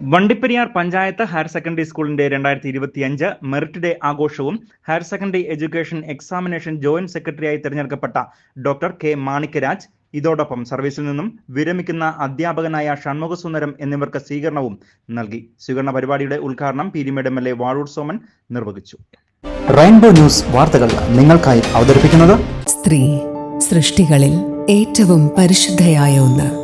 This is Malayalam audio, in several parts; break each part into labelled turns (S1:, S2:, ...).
S1: വണ്ടിപ്പെരിയാർ പഞ്ചായത്ത് ഹയർ സെക്കൻഡറി സ്കൂളിന്റെ രണ്ടായിരത്തി ഇരുപത്തിയഞ്ച് മെറിറ്റ് ഡേ ആഘോഷവും higher secondary education examination joint സെക്രട്ടറിയായി തിരഞ്ഞെടുക്കപ്പെട്ട ഡോക്ടർ കെ മാണിക്കരാജ്. ഇതോടൊപ്പം സർവീസിൽ നിന്നും വിരമിക്കുന്ന അധ്യാപകനായ ഷൺമുഖസുന്ദരം എന്നിവർക്ക് സ്വീകരണവും നൽകി. സ്വീകരണ പരിപാടിയുടെ ഉദ്ഘാടനം Peermade M L A Vazhoor Soman നിർവഹിച്ചു.
S2: റെയിൻബോ ന്യൂസ് വാർത്തകൾ നിങ്ങൾക്കായി അവതരിപ്പിക്കുന്നത്
S3: സ്ത്രീ സൃഷ്ടികളിൽ ഏറ്റവും പരിശുദ്ധയായ ഒന്ന്.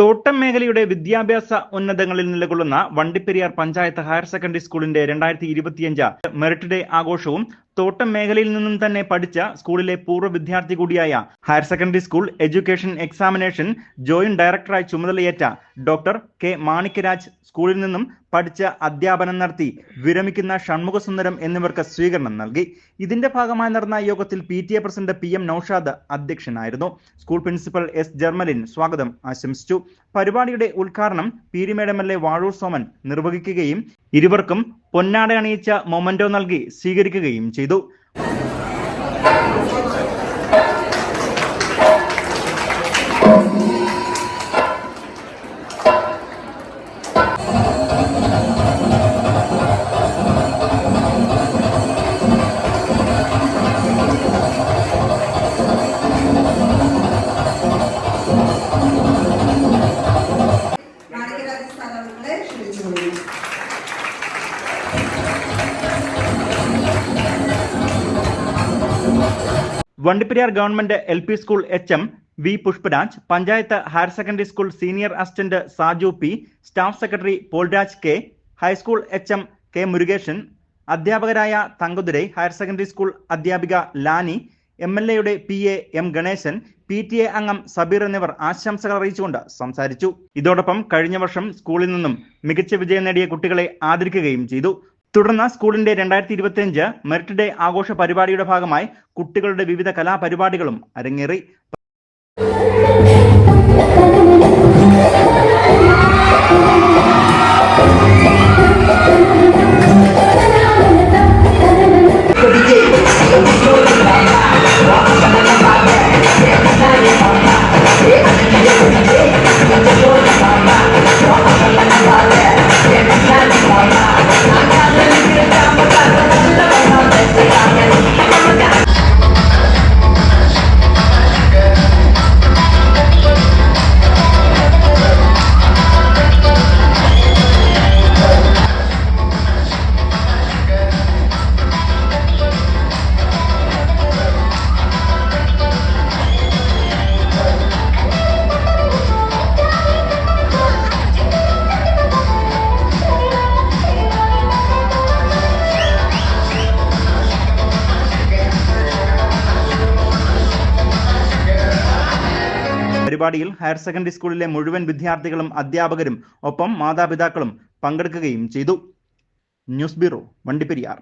S1: തോട്ടം മേഖലയുടെ വിദ്യാഭ്യാസ ഉന്നതങ്ങളിൽ നിലകൊള്ളുന്ന വണ്ടിപ്പെരിയാർ പഞ്ചായത്ത് ഹയർ സെക്കൻഡറി സ്കൂളിന്റെ രണ്ടായിരത്തി ഇരുപത്തിയഞ്ച് മെറിറ്റ് ഡേ ആഘോഷവും തോട്ടം മേഖലയിൽ നിന്നും തന്നെ പഠിച്ച സ്കൂളിലെ പൂർവ വിദ്യാർത്ഥി കൂടിയായ higher secondary school education examination joint ഡയറക്ടറായി ചുമതലയേറ്റ ഡോക്ടർ കെ മാണിക്യരാജ് സ്കൂളിൽ നിന്നും പഠിച്ച അധ്യാപനം നടത്തി വിരമിക്കുന്ന ഷൺമുഖസുന്ദരം എന്നിവർക്ക് സ്വീകരണം നൽകി. ഇതിന്റെ ഭാഗമായി നടന്ന യോഗത്തിൽ P T A president P M Naushad അധ്യക്ഷനായിരുന്നു. സ്കൂൾ പ്രിൻസിപ്പൽ എസ് ജർമലിൻ സ്വാഗതം ആശംസിച്ചു. പരിപാടിയുടെ ഉദ്ഘാടനം പീരിമേഡ് എൽ എ വാഴൂർ സോമൻ നിർവഹിക്കുകയും ഇരുവർക്കും പൊന്നാട അണിയിച്ച മൊമന്റോ നൽകി സ്വീകരിക്കുകയും ചെയ്തു. Vandiperiyar government L P school H M V Pushparaj panchayat higher secondary school senior assistant Saju P staff secretary Polraj K high school H M K Murugeshan അധ്യാപകരായ തങ്കുതുരൈ ഹയർ സെക്കൻഡറി സ്കൂൾ അധ്യാപിക ലാനി എം എൽ എയുടെ P A M Ganesan P T A അംഗം സബീർ എന്നിവർ ആശംസകൾ അറിയിച്ചുകൊണ്ട് സംസാരിച്ചു. ഇതോടൊപ്പം കഴിഞ്ഞ വർഷം സ്കൂളിൽ നിന്നും മികച്ച വിജയം നേടിയ കുട്ടികളെ ആദരിക്കുകയും ചെയ്തു. തുടർന്ന് സ്കൂളിന്റെ രണ്ടായിരത്തി ഇരുപത്തിയഞ്ച് മെറിറ്റ് ഡേ ആഘോഷ പരിപാടിയുടെ ഭാഗമായി കുട്ടികളുടെ വിവിധ കലാപരിപാടികളും അരങ്ങേറി. പരിപാടിയിൽ ഹയർ സെക്കൻഡറി സ്കൂളിലെ മുഴുവൻ വിദ്യാർത്ഥികളും അധ്യാപകരും ഒപ്പം മാതാപിതാക്കളും പങ്കെടുക്കുകയും ചെയ്തു. News bureau Vandiperiyar.